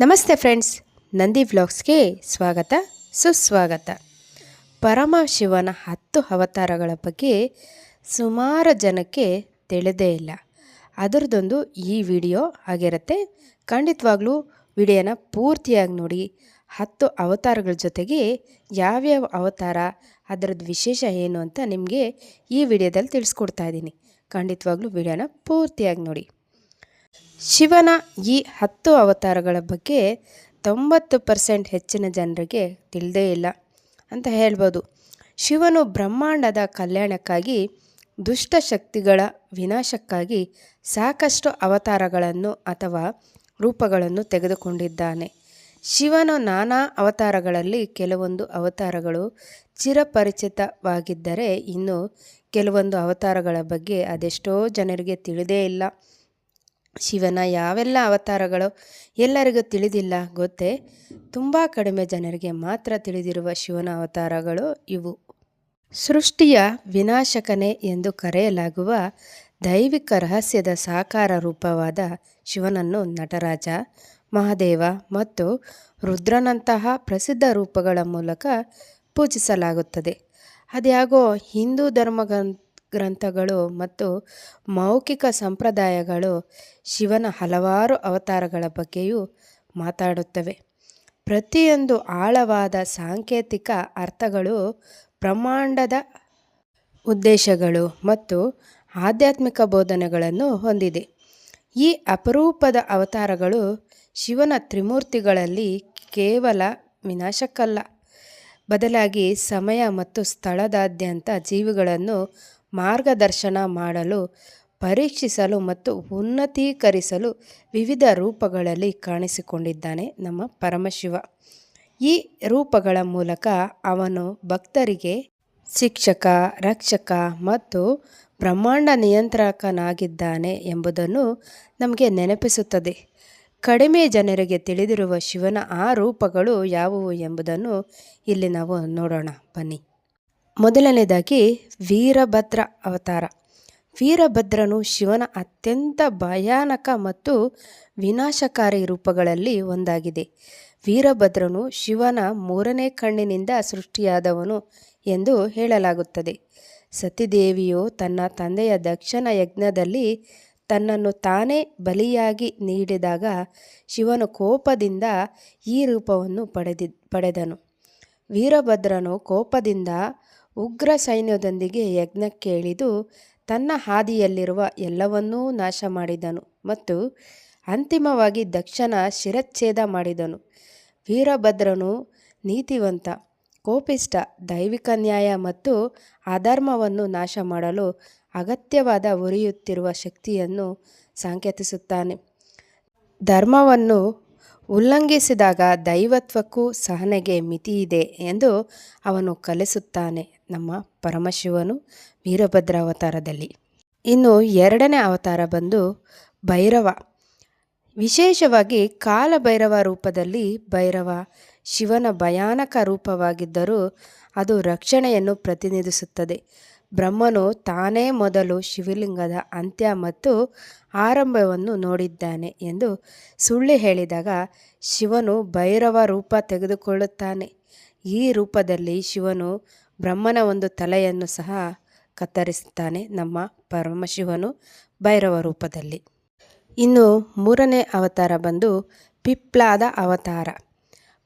ನಮಸ್ತೆ ಫ್ರೆಂಡ್ಸ್, ನಂದಿ ವ್ಲಾಗ್ಸ್ಗೆ ಸ್ವಾಗತ, ಸುಸ್ವಾಗತ. ಪರಮ ಶಿವನ ಹತ್ತು ಅವತಾರಗಳ ಬಗ್ಗೆ ಸುಮಾರು ಜನಕ್ಕೆ ತಿಳಿದೇ ಇಲ್ಲ. ಅದರದೊಂದು ಈ ವಿಡಿಯೋ ಆಗಿರುತ್ತೆ. ಖಂಡಿತವಾಗ್ಲೂ ವಿಡಿಯೋನ ಪೂರ್ತಿಯಾಗಿ ನೋಡಿ, ಹತ್ತು ಅವತಾರಗಳ ಜೊತೆಗೆ ಯಾವ್ಯಾವ ಅವತಾರ, ಅದರದ್ದು ವಿಶೇಷ ಏನು ಅಂತ ನಿಮಗೆ ಈ ವಿಡಿಯೋದಲ್ಲಿ ತಿಳಿಸ್ಕೊಡ್ತಾ ಇದ್ದೀನಿ. ಖಂಡಿತವಾಗ್ಲೂ ವಿಡಿಯೋನ ಪೂರ್ತಿಯಾಗಿ ನೋಡಿ. ಶಿವನ ಈ ಹತ್ತು ಅವತಾರಗಳ ಬಗ್ಗೆ ತೊಂಬತ್ತು ಪರ್ಸೆಂಟ್ ಹೆಚ್ಚಿನ ಜನರಿಗೆ ತಿಳಿದೇ ಇಲ್ಲ ಅಂತ ಹೇಳ್ಬೋದು. ಶಿವನು ಬ್ರಹ್ಮಾಂಡದ ಕಲ್ಯಾಣಕ್ಕಾಗಿ ದುಷ್ಟಶಕ್ತಿಗಳ ವಿನಾಶಕ್ಕಾಗಿ ಸಾಕಷ್ಟು ಅವತಾರಗಳನ್ನು ಅಥವಾ ರೂಪಗಳನ್ನು ತೆಗೆದುಕೊಂಡಿದ್ದಾನೆ. ಶಿವನ ನಾನಾ ಅವತಾರಗಳಲ್ಲಿ ಕೆಲವೊಂದು ಅವತಾರಗಳು ಚಿರಪರಿಚಿತವಾಗಿದ್ದರೆ ಇನ್ನು ಕೆಲವೊಂದು ಅವತಾರಗಳ ಬಗ್ಗೆ ಅದೆಷ್ಟೋ ಜನರಿಗೆ ತಿಳಿದೇ ಇಲ್ಲ. ಶಿವನ ಯಾವೆಲ್ಲ ಅವತಾರಗಳು ಎಲ್ಲರಿಗೂ ತಿಳಿದಿಲ್ಲ ಗೊತ್ತೇ? ತುಂಬ ಕಡಿಮೆ ಜನರಿಗೆ ಮಾತ್ರ ತಿಳಿದಿರುವ ಶಿವನ ಅವತಾರಗಳು ಇವು. ಸೃಷ್ಟಿಯ ವಿನಾಶಕನೇ ಎಂದು ಕರೆಯಲಾಗುವ ದೈವಿಕ ರಹಸ್ಯದ ಸಾಕಾರ ರೂಪವಾದ ಶಿವನನ್ನು ನಟರಾಜ, ಮಹಾದೇವ ಮತ್ತು ರುದ್ರನಂತಹ ಪ್ರಸಿದ್ಧ ರೂಪಗಳ ಮೂಲಕ ಪೂಜಿಸಲಾಗುತ್ತದೆ. ಅದ್ಯಾಗೋ ಹಿಂದೂ ಧರ್ಮ ಗ್ರಂಥಗಳು ಮತ್ತು ಮೌಖಿಕ ಸಂಪ್ರದಾಯಗಳು ಶಿವನ ಹಲವಾರು ಅವತಾರಗಳ ಬಗ್ಗೆಯೂ ಮಾತಾಡುತ್ತವೆ. ಪ್ರತಿಯೊಂದು ಆಳವಾದ ಸಾಂಕೇತಿಕ ಅರ್ಥಗಳು ಬ್ರಹ್ಮಾಂಡದ ಉದ್ದೇಶಗಳು ಮತ್ತು ಆಧ್ಯಾತ್ಮಿಕ ಬೋಧನೆಗಳನ್ನು ಹೊಂದಿದೆ. ಈ ಅಪರೂಪದ ಅವತಾರಗಳು ಶಿವನ ತ್ರಿಮೂರ್ತಿಗಳಲ್ಲಿ ಕೇವಲ ವಿನಾಶಕ್ಕಲ್ಲ. ಬದಲಾಗಿ ಸಮಯ ಮತ್ತು ಸ್ಥಳದಾದ್ಯಂತ ಜೀವಿಗಳನ್ನು ಮಾರ್ಗದರ್ಶನ ಮಾಡಲು, ಪರೀಕ್ಷಿಸಲು ಮತ್ತು ಉನ್ನತೀಕರಿಸಲು ವಿವಿಧ ರೂಪಗಳಲ್ಲಿ ಕಾಣಿಸಿಕೊಂಡಿದ್ದಾನೆ ನಮ್ಮ ಪರಮಶಿವ. ಈ ರೂಪಗಳ ಮೂಲಕ ಅವನು ಭಕ್ತರಿಗೆ ಶಿಕ್ಷಕ, ರಕ್ಷಕ ಮತ್ತು ಬ್ರಹ್ಮಾಂಡ ನಿಯಂತ್ರಕನಾಗಿದ್ದಾನೆ ಎಂಬುದನ್ನು ನಮಗೆ ನೆನಪಿಸುತ್ತದೆ. ಕಡಿಮೆ ಜನರಿಗೆ ತಿಳಿದಿರುವ ಶಿವನ ಆ ರೂಪಗಳು ಯಾವುವು ಎಂಬುದನ್ನು ಇಲ್ಲಿ ನಾವು ನೋಡೋಣ. ಬನ್ನಿ. ಮೊದಲನೇದಾಗಿ ವೀರಭದ್ರ ಅವತಾರ. ವೀರಭದ್ರನು ಶಿವನ ಅತ್ಯಂತ ಭಯಾನಕ ಮತ್ತು ವಿನಾಶಕಾರಿ ರೂಪಗಳಲ್ಲಿ ಒಂದಾಗಿದೆ. ವೀರಭದ್ರನು ಶಿವನ ಮೂರನೇ ಕಣ್ಣಿನಿಂದ ಸೃಷ್ಟಿಯಾದವನು ಎಂದು ಹೇಳಲಾಗುತ್ತದೆ. ಸತಿದೇವಿಯು ತನ್ನ ತಂದೆಯ ದಕ್ಷಿಣ ಯಜ್ಞದಲ್ಲಿ ತನ್ನನ್ನು ತಾನೇ ಬಲಿಯಾಗಿ ನೀಡಿದಾಗ ಶಿವನು ಕೋಪದಿಂದ ಈ ರೂಪವನ್ನು ಪಡೆದಿ, ಪಡೆದನು. ವೀರಭದ್ರನು ಕೋಪದಿಂದ ಉಗ್ರ ಸೈನ್ಯದೊಂದಿಗೆ ಯಜ್ಞಕ್ಕೆ ಇಳಿದು ತನ್ನ ಹಾದಿಯಲ್ಲಿರುವ ಎಲ್ಲವನ್ನೂ ನಾಶ ಮಾಡಿದನು ಮತ್ತು ಅಂತಿಮವಾಗಿ ದಕ್ಷನ ಶಿರಚ್ಛೇದ ಮಾಡಿದನು. ವೀರಭದ್ರನು ನೀತಿವಂತ ಕೋಪಿಷ್ಟ ದೈವಿಕ ನ್ಯಾಯ ಮತ್ತು ಅಧರ್ಮವನ್ನು ನಾಶ ಮಾಡಲು ಅಗತ್ಯವಾದ ಉರಿಯುತ್ತಿರುವ ಶಕ್ತಿಯನ್ನು ಸಂಕೇತಿಸುತ್ತಾನೆ. ಧರ್ಮವನ್ನು ಉಲ್ಲಂಘಿಸಿದಾಗ ದೈವತ್ವಕ್ಕೂ ಸಹನೆಗೆ ಮಿತಿಯಿದೆ ಎಂದು ಅವನು ಕಲಿಸುತ್ತಾನೆ. ನಮ್ಮ ಪರಮಶಿವನು ವೀರಭದ್ರ ಅವತಾರದಲ್ಲಿ ಇನ್ನು ಎರಡನೇ ಅವತಾರ ಬಂದು ಭೈರವ. ವಿಶೇಷವಾಗಿ ಕಾಲಭೈರವ ರೂಪದಲ್ಲಿ ಭೈರವ ಶಿವನ ಭಯಾನಕ ರೂಪವಾಗಿದ್ದರೂ ಅದು ರಕ್ಷಣೆಯನ್ನು ಪ್ರತಿನಿಧಿಸುತ್ತದೆ. ಬ್ರಹ್ಮನು ತಾನೇ ಮೊದಲು ಶಿವಲಿಂಗದ ಅಂತ್ಯ ಮತ್ತು ಆರಂಭವನ್ನು ನೋಡಿದ್ದಾನೆ ಎಂದು ಸುಳ್ಳು ಹೇಳಿದಾಗ ಶಿವನು ಭೈರವ ರೂಪ ತೆಗೆದುಕೊಳ್ಳುತ್ತಾನೆ. ಈ ರೂಪದಲ್ಲಿ ಶಿವನು ಬ್ರಹ್ಮನ ಒಂದು ತಲೆಯನ್ನು ಸಹ ಕತ್ತರಿಸುತ್ತಾನೆ ನಮ್ಮ ಪರಮಶಿವನು ಭೈರವ ರೂಪದಲ್ಲಿ. ಇನ್ನು ಮೂರನೇ ಅವತಾರ ಬಂದು ಪಿಪ್ಲಾದ ಅವತಾರ.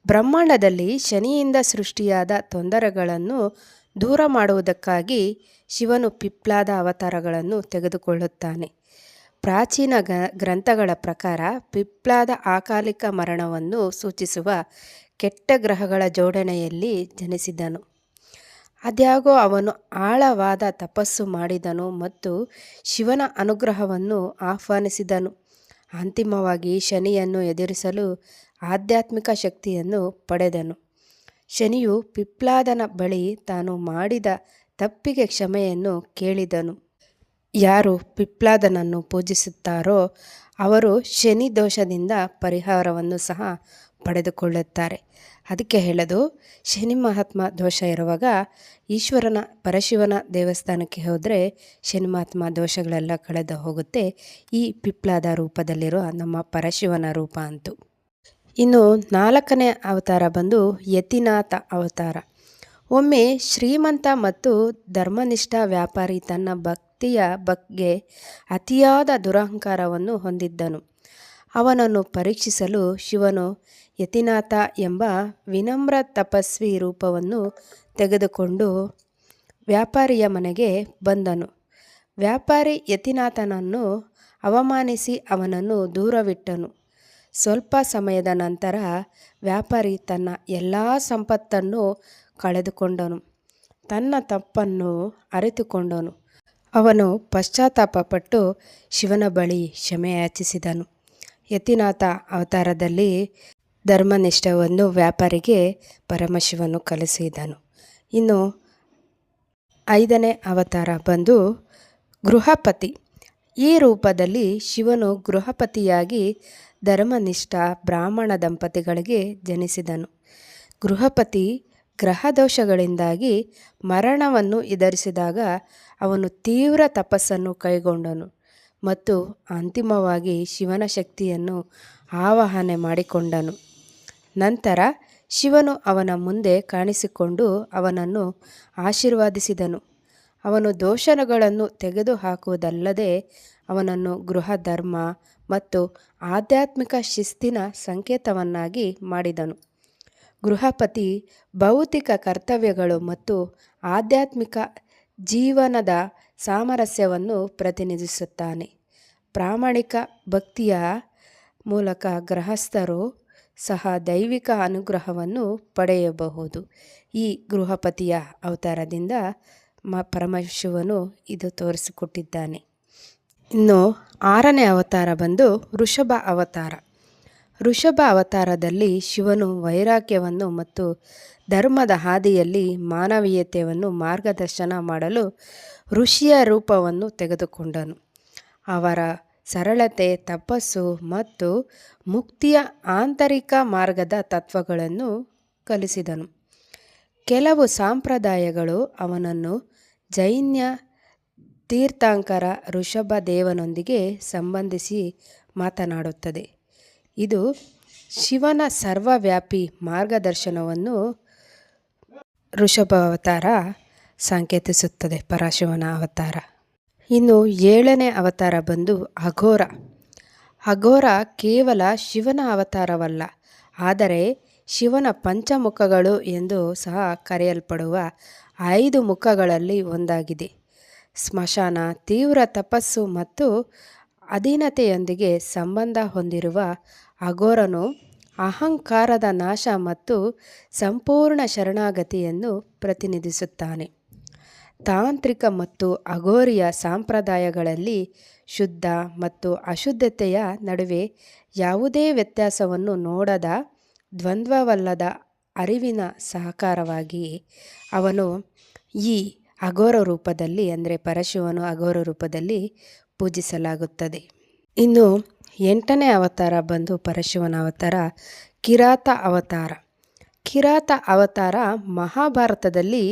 ಬ್ರಹ್ಮಾಂಡದಲ್ಲಿ ಶನಿಯಿಂದ ಸೃಷ್ಟಿಯಾದ ತೊಂದರೆಗಳನ್ನು ದೂರ ಮಾಡುವುದಕ್ಕಾಗಿ ಶಿವನು ಪಿಪ್ಲಾದ ಅವತಾರಗಳನ್ನು ತೆಗೆದುಕೊಳ್ಳುತ್ತಾನೆ. ಪ್ರಾಚೀನ ಗ್ರಂಥಗಳ ಪ್ರಕಾರ ಪಿಪ್ಲಾದ ಅಕಾಲಿಕ ಮರಣವನ್ನು ಸೂಚಿಸುವ ಕೆಟ್ಟ ಗ್ರಹಗಳ ಜೋಡಣೆಯಲ್ಲಿ ಜನಿಸಿದನು. ಅದ್ಯಾಗೋ ಅವನು ಆಳವಾದ ತಪಸ್ಸು ಮಾಡಿದನು ಮತ್ತು ಶಿವನ ಅನುಗ್ರಹವನ್ನು ಆಹ್ವಾನಿಸಿದನು. ಅಂತಿಮವಾಗಿ ಶನಿಯನ್ನು ಎದುರಿಸಲು ಆಧ್ಯಾತ್ಮಿಕ ಶಕ್ತಿಯನ್ನು ಪಡೆದನು. ಶನಿಯು ಪಿಪ್ಲಾದನ ಬಳಿ ತಾನು ಮಾಡಿದ ತಪ್ಪಿಗೆ ಕ್ಷಮೆಯನ್ನು ಕೇಳಿದನು. ಯಾರು ಪಿಪ್ಲಾದನನ್ನು ಪೂಜಿಸುತ್ತಾರೋ ಅವರು ಶನಿ ದೋಷದಿಂದ ಪರಿಹಾರವನ್ನು ಸಹ ಪಡೆದುಕೊಳ್ಳುತ್ತಾರೆ. ಅದಕ್ಕೆ ಹೇಳೋದು, ಶನಿ ಮಹಾತ್ಮ ದೋಷ ಇರುವಾಗ ಈಶ್ವರನ, ಪರಶಿವನ ದೇವಸ್ಥಾನಕ್ಕೆ ಹೋದರೆ ಶನಿ ಮಹಾತ್ಮ ದೋಷಗಳೆಲ್ಲ ಕಳೆದು ಹೋಗುತ್ತೆ. ಈ ಪಿಪ್ಲಾದ ರೂಪದಲ್ಲಿರುವ ನಮ್ಮ ಪರಶಿವನ ರೂಪ ಅಂತು. ಇನ್ನು ನಾಲ್ಕನೇ ಅವತಾರ ಬಂದು ಯತಿನಾಥ ಅವತಾರ. ಒಮ್ಮೆ ಶ್ರೀಮಂತ ಮತ್ತು ಧರ್ಮನಿಷ್ಠ ವ್ಯಾಪಾರಿ ತನ್ನ ಭಕ್ತಿಯ ಬಗ್ಗೆ ಅತಿಯಾದ ದುರಹಂಕಾರವನ್ನು ಹೊಂದಿದ್ದನು. ಅವನನ್ನು ಪರೀಕ್ಷಿಸಲು ಶಿವನು ಯತಿನಾಥ ಎಂಬ ವಿನಮ್ರ ತಪಸ್ವಿ ರೂಪವನ್ನು ತೆಗೆದುಕೊಂಡು ವ್ಯಾಪಾರಿಯ ಮನೆಗೆ ಬಂದನು. ವ್ಯಾಪಾರಿ ಯತಿನಾಥನನ್ನು ಅವಮಾನಿಸಿ ಅವನನ್ನು ದೂರವಿಟ್ಟನು. ಸ್ವಲ್ಪ ಸಮಯದ ನಂತರ ವ್ಯಾಪಾರಿ ತನ್ನ ಎಲ್ಲ ಸಂಪತ್ತನ್ನು ಕಳೆದುಕೊಂಡನು. ತನ್ನ ತಪ್ಪನ್ನು ಅರಿತುಕೊಂಡನು. ಅವನು ಪಶ್ಚಾತ್ತಾಪಪಟ್ಟು ಶಿವನ ಬಳಿ ಕ್ಷಮೆ ಯಾಚಿಸಿದನು. ಯತಿನಾಥ ಅವತಾರದಲ್ಲಿ ಧರ್ಮನಿಷ್ಠವನ್ನು ವ್ಯಾಪಾರಿಗೆ ಪರಮಶಿವನು ಕಲಿಸಿದನು. ಇನ್ನು ಐದನೇ ಅವತಾರ ಬಂದು ಗೃಹಪತಿ. ಈ ರೂಪದಲ್ಲಿ ಶಿವನು ಗೃಹಪತಿಯಾಗಿ ಧರ್ಮನಿಷ್ಠ ಬ್ರಾಹ್ಮಣ ದಂಪತಿಗಳಿಗೆ ಜನಿಸಿದನು. ಗೃಹಪತಿ ಗ್ರಹದೋಷಗಳಿಂದಾಗಿ ಮರಣವನ್ನು ಎದುರಿಸಿದಾಗ ಅವನು ತೀವ್ರ ತಪಸ್ಸನ್ನು ಕೈಗೊಂಡನು. ಮತ್ತು ಅಂತಿಮವಾಗಿ ಶಿವನ ಶಕ್ತಿಯನ್ನು ಆವಾಹನೆ ಮಾಡಿಕೊಂಡನು. ನಂತರ ಶಿವನು ಅವನ ಮುಂದೆ ಕಾಣಿಸಿಕೊಂಡು ಅವನನ್ನು ಆಶೀರ್ವಾದಿಸಿದನು. ಅವನು ದೋಷಗಳನ್ನು ತೆಗೆದುಹಾಕುವುದಲ್ಲದೆ ಅವನನ್ನು ಗೃಹ ಧರ್ಮ ಮತ್ತು ಆಧ್ಯಾತ್ಮಿಕ ಶಿಸ್ತಿನ ಸಂಕೇತವನ್ನಾಗಿ ಮಾಡಿದನು. ಗೃಹಪತಿ ಭೌತಿಕ ಕರ್ತವ್ಯಗಳು ಮತ್ತು ಆಧ್ಯಾತ್ಮಿಕ ಜೀವನದ ಸಾಮರಸ್ಯವನ್ನು ಪ್ರತಿನಿಧಿಸುತ್ತಾನೆ. ಪ್ರಾಮಾಣಿಕ ಭಕ್ತಿಯ ಮೂಲಕ ಗೃಹಸ್ಥರು ಸಹ ದೈವಿಕ ಅನುಗ್ರಹವನ್ನು ಪಡೆಯಬಹುದು. ಈ ಗೃಹಪತಿಯ ಅವತಾರದಿಂದ ಮ ಪರಮಶಿವನು ಇದು ತೋರಿಸಿಕೊಟ್ಟಿದ್ದಾನೆ. ಇನ್ನು ಆರನೇ ಅವತಾರ ಬಂದು ಋಷಭ ಅವತಾರ. ಋಷಭ ಅವತಾರದಲ್ಲಿ ಶಿವನು ವೈರಾಗ್ಯವನ್ನು ಮತ್ತು ಧರ್ಮದ ಹಾದಿಯಲ್ಲಿ ಮಾನವೀಯತೆಯನ್ನು ಮಾರ್ಗದರ್ಶನ ಮಾಡಲು ಋಷಿಯ ರೂಪವನ್ನು ತೆಗೆದುಕೊಂಡನು. ಅವರ ಸರಳತೆ, ತಪಸ್ಸು ಮತ್ತು ಮುಕ್ತಿಯ ಆಂತರಿಕ ಮಾರ್ಗದ ತತ್ವಗಳನ್ನು ಕಲಿಸಿದನು. ಕೆಲವು ಸಂಪ್ರದಾಯಗಳು ಅವನನ್ನು ಜೈನ್ಯ ತೀರ್ಥಾಂಕರ ಋಷಭ ದೇವನೊಂದಿಗೆ ಸಂಬಂಧಿಸಿ ಮಾತನಾಡುತ್ತದೆ. ಇದು ಶಿವನ ಸರ್ವವ್ಯಾಪಿ ಮಾರ್ಗದರ್ಶನವನ್ನು ಋಷಭ ಅವತಾರ ಸಂಕೇತಿಸುತ್ತದೆ ಪರಶಿವನ ಅವತಾರ. ಇನ್ನು ಏಳನೇ ಅವತಾರ ಬಂದು ಅಘೋರ. ಅಘೋರ ಕೇವಲ ಶಿವನ ಅವತಾರವಲ್ಲ, ಆದರೆ ಶಿವನ ಪಂಚಮುಖಗಳು ಎಂದು ಸಹ ಕರೆಯಲ್ಪಡುವ ಐದು ಮುಖಗಳಲ್ಲಿ ಒಂದಾಗಿದೆ. ಸ್ಮಶಾನ, ತೀವ್ರ ತಪಸ್ಸು ಮತ್ತು ಅಧೀನತೆಯೊಂದಿಗೆ ಸಂಬಂಧ ಹೊಂದಿರುವ ಅಘೋರನು ಅಹಂಕಾರದ ನಾಶ ಮತ್ತು ಸಂಪೂರ್ಣ ಶರಣಾಗತಿಯನ್ನು ಪ್ರತಿನಿಧಿಸುತ್ತಾನೆ. ತಾಂತ್ರಿಕ ಮತ್ತು ಅಘೋರಿಯ ಸಂಪ್ರದಾಯಗಳಲ್ಲಿ ಶುದ್ಧ ಮತ್ತು ಅಶುದ್ಧತೆಯ ನಡುವೆ ಯಾವುದೇ ವ್ಯತ್ಯಾಸವನ್ನು ನೋಡದ ದ್ವಂದ್ವವಲ್ಲದ ಅರಿವಿನ ಸಹಕಾರವಾಗಿ ಅವನು ಈ ಅಘೋರ ರೂಪದಲ್ಲಿ ಅಂದರೆ ಪರಶಿವನು ಅಘೋರ ರೂಪದಲ್ಲಿ ಪೂಜಿಸಲಾಗುತ್ತದೆ. ಇನ್ನು ಎಂಟನೇ ಅವತಾರ ಬಂದು ಪರಶಿವನ ಅವತಾರ ಕಿರಾತ ಅವತಾರ. ಕಿರಾತ ಅವತಾರ ಮಹಾಭಾರತದಲ್ಲಿ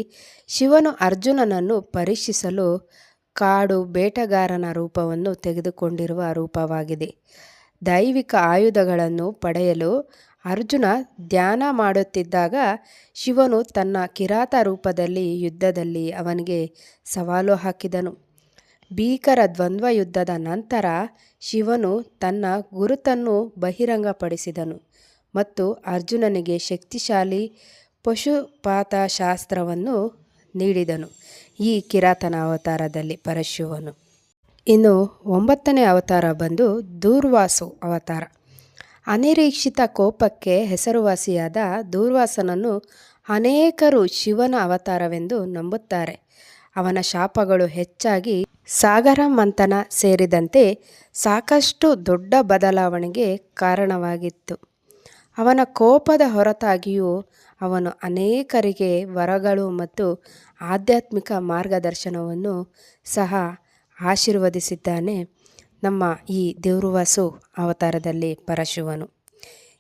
ಶಿವನು ಅರ್ಜುನನನ್ನು ಪರೀಕ್ಷಿಸಲು ಕಾಡು ಬೇಟಗಾರನ ರೂಪವನ್ನು ತೆಗೆದುಕೊಂಡಿರುವ ರೂಪವಾಗಿದೆ. ದೈವಿಕ ಆಯುಧಗಳನ್ನು ಪಡೆಯಲು ಅರ್ಜುನ ಧ್ಯಾನ ಮಾಡುತ್ತಿದ್ದಾಗ ಶಿವನು ತನ್ನ ಕಿರಾತ ರೂಪದಲ್ಲಿ ಯುದ್ಧದಲ್ಲಿ ಅವನಿಗೆ ಸವಾಲು ಹಾಕಿದನು. ಭೀಕರ ದ್ವಂದ್ವ ಯುದ್ಧದ ನಂತರ ಶಿವನು ತನ್ನ ಗುರುತನ್ನು ಬಹಿರಂಗಪಡಿಸಿದನು. ಮತ್ತು ಅರ್ಜುನನಿಗೆ ಶಕ್ತಿಶಾಲಿ ಪಶುಪಾತಶಾಸ್ತ್ರವನ್ನು ನೀಡಿದನು. ಈ ಕಿರಾತನ ಅವತಾರದಲ್ಲಿ ಪರಶಿವನು. ಇನ್ನು ಒಂಬತ್ತನೇ ಅವತಾರ ಬಂದು ದೂರ್ವಾಸು ಅವತಾರ. ಅನಿರೀಕ್ಷಿತ ಕೋಪಕ್ಕೆ ಹೆಸರುವಾಸಿಯಾದ ದೂರ್ವಾಸನನ್ನು ಅನೇಕರು ಶಿವನ ಅವತಾರವೆಂದು ನಂಬುತ್ತಾರೆ. ಅವನ ಶಾಪಗಳು ಹೆಚ್ಚಾಗಿ ಸಾಗರ ಮಂಥನ ಸೇರಿದಂತೆ ಸಾಕಷ್ಟು ದೊಡ್ಡ ಬದಲಾವಣೆಗೆ ಕಾರಣವಾಗಿತ್ತು. ಅವನ ಕೋಪದ ಹೊರತಾಗಿಯೂ ಅವನು ಅನೇಕರಿಗೆ ವರಗಳು ಮತ್ತು ಆಧ್ಯಾತ್ಮಿಕ ಮಾರ್ಗದರ್ಶನವನ್ನು ಸಹ ಆಶೀರ್ವದಿಸಿದ್ದಾನೆ. ನಮ್ಮ ಈ ದೇವ್ರವಾಸು ಅವತಾರದಲ್ಲಿ ಪರಶಿವನು.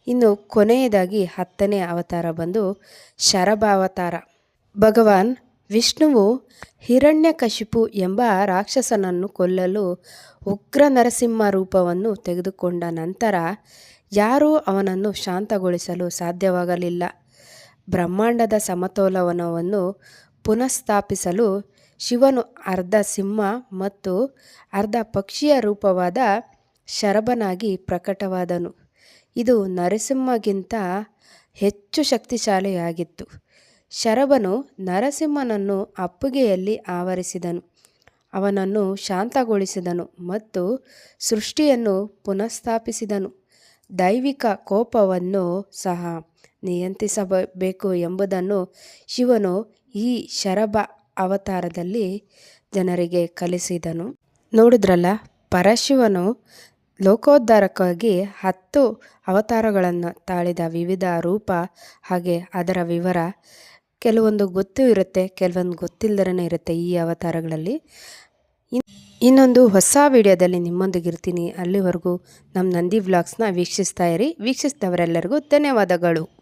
ಇನ್ನು ಕೊನೆಯದಾಗಿ ಹತ್ತನೇ ಅವತಾರ ಬಂದು ಶರಭಾವತಾರ. ಭಗವಾನ್ ವಿಷ್ಣುವು ಹಿರಣ್ಯಕಶಿಪು ಎಂಬ ರಾಕ್ಷಸನನ್ನು ಕೊಲ್ಲಲು ಉಗ್ರ ನರಸಿಂಹ ರೂಪವನ್ನು ತೆಗೆದುಕೊಂಡ ನಂತರ ಯಾರೂ ಅವನನ್ನು ಶಾಂತಗೊಳಿಸಲು ಸಾಧ್ಯವಾಗಲಿಲ್ಲ. ಬ್ರಹ್ಮಾಂಡದ ಸಮತೋಲನವನ್ನು ಪುನಃಸ್ಥಾಪಿಸಲು ಶಿವನು ಅರ್ಧ ಸಿಂಹ ಮತ್ತು ಅರ್ಧ ಪಕ್ಷಿಯ ರೂಪವಾದ ಶರಭನಾಗಿ ಪ್ರಕಟವಾದನು. ಇದು ನರಸಿಂಹಗಿಂತ ಹೆಚ್ಚು ಶಕ್ತಿಶಾಲಿಯಾಗಿತ್ತು. ಶರಭನು ನರಸಿಂಹನನ್ನು ಅಪ್ಪುಗೆಯಲ್ಲಿ ಆವರಿಸಿದನು. ಅವನನ್ನು ಶಾಂತಗೊಳಿಸಿದನು ಮತ್ತು ಸೃಷ್ಟಿಯನ್ನು ಪುನಃಸ್ಥಾಪಿಸಿದನು. ದೈವಿಕ ಕೋಪವನ್ನು ಸಹ ನಿಯಂತ್ರಿಸಬೇಕು ಎಂಬುದನ್ನು ಶಿವನು ಈ ಶರಭ ಅವತಾರದಲ್ಲಿ ಜನರಿಗೆ ಕಲಿಸಿದನು. ನೋಡಿದ್ರಲ್ಲ, ಪರಶಿವನು ಲೋಕೋದ್ಧಾರಕ್ಕಾಗಿ ಹತ್ತು ಅವತಾರಗಳನ್ನು ತಾಳಿದ ವಿವಿಧ ರೂಪ ಹಾಗೆ ಅದರ ವಿವರ. ಕೆಲವೊಂದು ಗೊತ್ತೂ ಇರುತ್ತೆ, ಕೆಲವೊಂದು ಗೊತ್ತಿಲ್ಲದೇ ಇರುತ್ತೆ ಈ ಅವತಾರಗಳಲ್ಲಿ. ಇನ್ನೊಂದು ಹೊಸ ವಿಡಿಯೋದಲ್ಲಿ ನಿಮ್ಮೊಂದಿಗಿರ್ತೀನಿ. ಅಲ್ಲಿವರೆಗೂ ನಮ್ಮ ನಂದಿ ವ್ಲಾಗ್ಸ್ನ ವೀಕ್ಷಿಸ್ತಾ ಇರಿ. ವೀಕ್ಷಿಸಿದವರೆಲ್ಲರಿಗೂ ಧನ್ಯವಾದಗಳು.